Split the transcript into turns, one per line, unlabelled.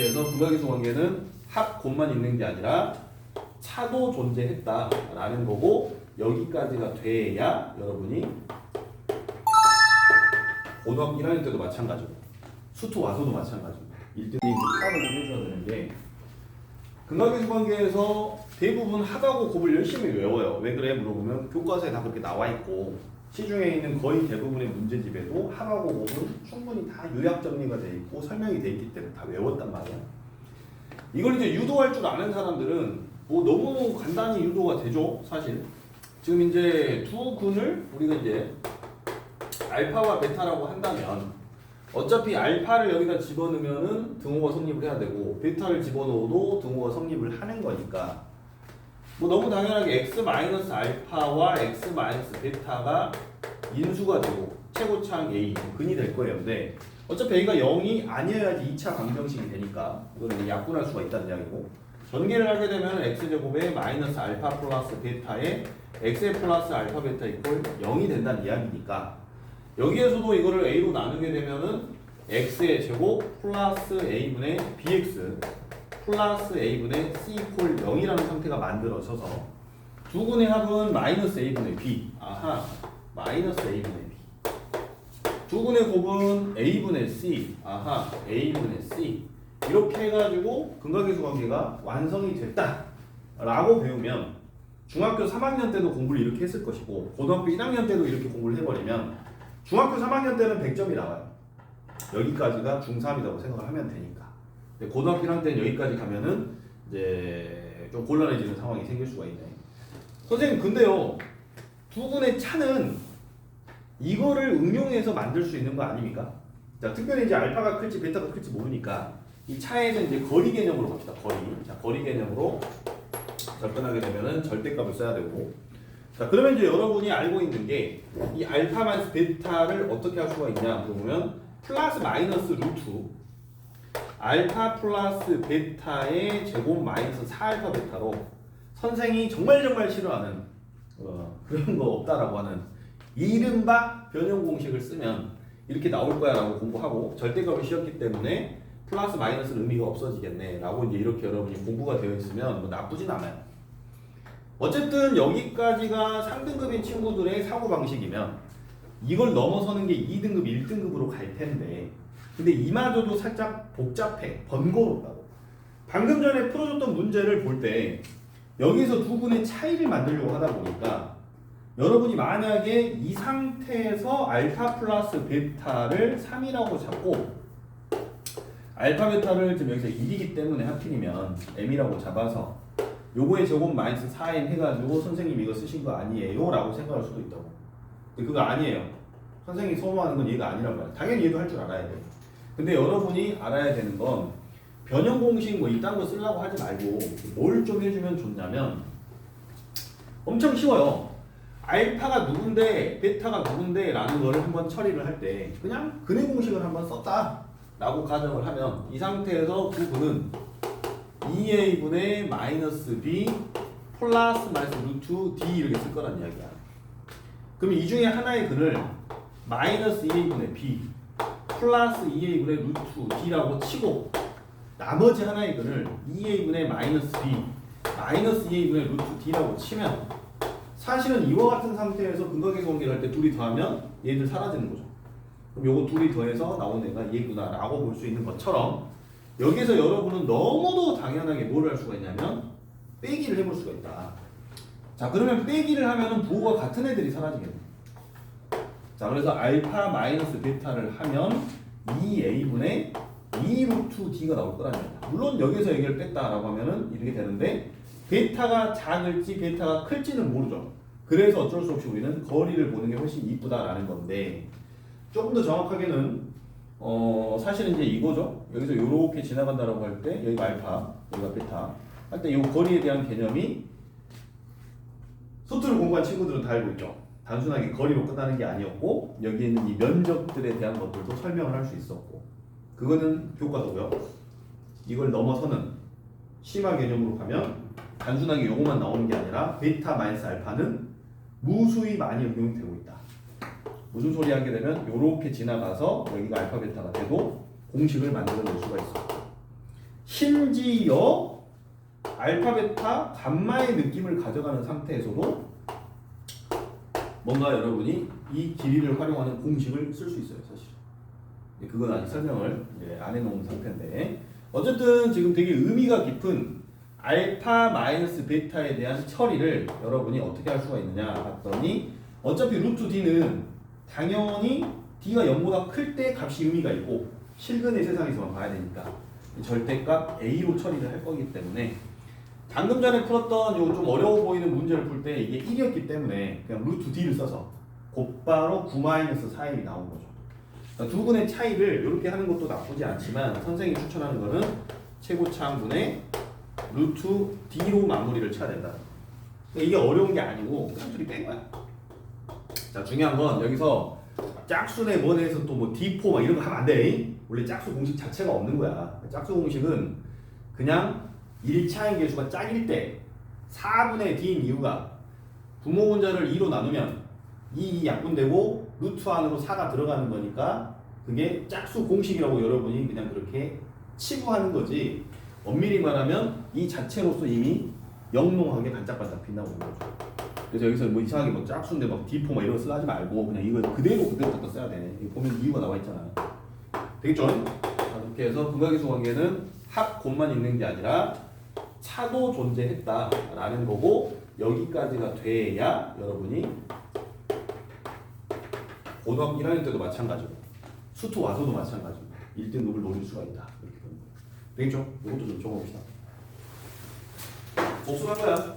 이렇게 해서 부가계수 관계는 합 곱만 있는 게 아니라 차도 존재했다라는 거고 여기까지가 돼야 여러분이 고등학교 1학년 때도 마찬가지고 수투 와서도 마찬가지고 1등이 파악을 좀 해줘야 되는 게 근각계수 관계에서 대부분 합하고 곱을 열심히 외워요. 왜 그래 물어보면 교과서에 다 그렇게 나와 있고 시중에 있는 거의 대부분의 문제집에도 합하고 곱은 충분히 다 요약 정리가 돼 있고 설명이 돼 있기 때문에 다 외웠단 말이야. 이걸 이제 유도할 줄 아는 사람들은 뭐 너무 간단히 유도가 되죠, 사실. 지금 이제 두 근을 우리가 이제 알파와 베타라고 한다면 어차피 알파를 여기다 집어넣으면은 등호가 성립을 해야 되고 베타를 집어넣어도 등호가 성립을 하는 거니까 뭐 너무 당연하게 x 마이너스 알파와 x 마이너스 베타가 인수가 되고 최고차항 a 근이 될 거예요. 근데 어차피 a가 0이 아니어야지 2차 방정식이 되니까 이거는 약분할 수가 있다는 이야기고 전개를 하게 되면 x제곱에 마이너스 알파 플러스 베타에 x 플러스 알파 베타 이퀄 0이 된다는 이야기니까 여기에서도 이거를 a로 나누게 되면은 x의 제곱 플러스 a분의 bx 플러스 a분의 c 이퀄 0이라는 상태가 만들어져서 두 분의 합은 마이너스 a분의 b. 아하 마이너스 a분의 b. 두 분의 곱은 a분의 c. 아하 a분의 c. 이렇게 해가지고 근각계수 관계가 완성이 됐다 라고 배우면 중학교 3학년 때도 공부를 이렇게 했을 것이고 고등학교 1학년 때도 이렇게 공부를 해버리면 중학교 3학년 때는 100점이 나와요. 여기까지가 중3이라고 생각을 하면 되니까 고등학교 1학년 때는 여기까지 가면은 이제 좀 곤란해지는 상황이 생길 수가 있네 선생님 근데요 두 분의 차는 이거를 응용해서 만들 수 있는 거 아닙니까? 자, 특별히 이제 알파가 클지 베타가 클지 모르니까 이 차에서 이제 거리 개념으로 갑시다. 거리. 자, 거리 개념으로 접근하게 되면은 절대값을 써야 되고. 자, 그러면 이제 여러분이 알고 있는 게 이 알파 마이너스 베타를 어떻게 할 수가 있냐 물어보면 플러스 마이너스 루트 알파 플러스 베타의 제곱 마이너스 4알파 베타로 선생이 정말 정말 싫어하는 어, 그런 거 없다라고 하는 이른바 변형 공식을 쓰면 이렇게 나올 거야 라고 공부하고 절대값을 씌웠기 때문에 플러스 마이너스는 의미가 없어지겠네 라고 이제 이렇게 여러분이 공부가 되어 있으면 뭐 나쁘진 않아요. 어쨌든 여기까지가 상등급인 친구들의 사고 방식이면 이걸 넘어서는 게 2등급, 1등급으로 갈 텐데 근데 이마저도 살짝 복잡해, 번거롭다고. 방금 전에 풀어줬던 문제를 볼 때 여기서 두 분의 차이를 만들려고 하다 보니까 여러분이 만약에 이 상태에서 알파 플러스 베타를 3이라고 잡고 알파 베타를 지금 여기서 1이기 때문에 하필이면 m이라고 잡아서 요거의 제곱 마이너스 4m 해가지고 선생님 이거 쓰신 거 아니에요? 라고 생각할 수도 있다고. 근데 그거 아니에요. 선생님이 선호하는 건 얘가 아니란 말이야 당연히 얘도 할 줄 알아야 돼 근데 여러분이 알아야 되는 건 변형 공식 뭐 이딴 거 쓰려고 하지 말고 뭘 좀 해주면 좋냐면 엄청 쉬워요. 알파가 누군데 베타가 누군데 라는 거를 한번 처리를 할 때 그냥 근해 공식을 한번 썼다 라고 가정을 하면 이 상태에서 두 분은 2a분의 마이너스 b 플러스 마이너스 루트 d 이렇게 쓸 거란 이야기야. 그럼 이 중에 하나의 근을 마이너스 2a분의 b 플러스 2a분의 루트 d라고 치고 나머지 하나의 근을 2a분의 마이너스 b 마이너스 2a분의 루트 d라고 치면 사실은 이와 같은 상태에서 근각계수 관계를 할 때 둘이 더하면 얘들 사라지는 거죠. 그럼 요거 둘이 더해서 나온 애가 얘구나 라고 볼 수 있는 것처럼 여기서 여러분은 너무도 당연하게 뭐를 할 수가 있냐면 빼기를 해볼 수가 있다. 자 그러면 빼기를 하면은 부호가 같은 애들이 사라지겠네. 자 그래서 알파 마이너스 베타를 하면 2a분의 2 루트 d가 나올 거라는 얘기다. 물론 여기서 얘기를 뺐다라고 하면은 이렇게 되는데 베타가 작을지 베타가 클지는 모르죠. 그래서 어쩔 수 없이 우리는 거리를 보는 게 훨씬 이쁘다라는 건데 조금 더 정확하게는 어 사실은 이제 이거죠. 여기서 이렇게 지나간다라고 할 때 여기가 알파, 여기가 베타 할 때 이 거리에 대한 개념이 수트를 공부한 친구들은 다 알고 있죠. 단순하게 거리로 끝나는 게 아니었고 여기에 있는 이 면적들에 대한 것들도 설명을 할 수 있었고 그거는 교과서고요. 이걸 넘어서는 심화 개념으로 가면 단순하게 요것만 나오는 게 아니라 베타 마이너스 알파는 무수히 많이 응용이 되고 있다. 무슨 소리 하게 되면 요렇게 지나가서 여기가 알파 베타가 돼도 공식을 만들어낼 수가 있어. 심지어 알파, 베타, 감마의 느낌을 가져가는 상태에서도 뭔가 여러분이 이 길이를 활용하는 공식을 쓸 수 있어요, 사실. 근데 그건 아직 설명을 이제 안 해놓은 상태인데 어쨌든 지금 되게 의미가 깊은 알파 마이너스 베타에 대한 처리를 여러분이 어떻게 할 수가 있느냐 봤더니 어차피 루트 d는 당연히 d가 0보다 클 때 값이 의미가 있고 실근의 세상에서만 봐야 되니까 절대값 a로 처리를 할 거기 때문에 방금 전에 풀었던 요 좀 어려워 보이는 문제를 풀 때 이게 1이었기 때문에 그냥 루트 d를 써서 곧바로 9-4일이 나온 거죠. 그러니까 두 분의 차이를 이렇게 하는 것도 나쁘지 않지만 선생님이 추천하는 거는 최고차항분의 루트 d로 마무리를 쳐야 된다. 그러니까 이게 어려운 게 아니고 깜짝이 뺀 거야. 자 중요한 건 여기서 짝수네 뭐네에서 또 뭐 d4 막 이런 거 하면 안 돼. 원래 짝수 공식 자체가 없는 거야. 짝수 공식은 그냥 1차의 개수가 짝일 때 4분의 d인 이유가 부모 분자를 2로 나누면 2, 2 약분되고 루트 안으로 4가 들어가는 거니까 그게 짝수 공식이라고 여러분이 그냥 그렇게 치부하는 거지. 엄밀히 말하면 이 자체로서 이미 영롱하게 반짝반짝 빛나고 있는 거죠. 그래서 여기서 뭐 이상하게 뭐 짝수인데 막 D4 막 이런 거 쓰려 하지 말고 그냥 이거 그대로 그대로 갖다 써야 돼. 여기 보면 이유가 나와 있잖아. 되겠죠? 자, 이렇게 해서 분각계수 관계는 합 곱만 있는 게 아니라 차도 존재했다라는 거고 여기까지가 돼야 여러분이 고등학교 1학년 때도 마찬가지고 수투 와서도 마찬가지고 1등 룩을 노릴 수가 있다. 이렇게 되는 거예요. 되겠죠? 이것도 좀 적어봅시다. 복습할 거야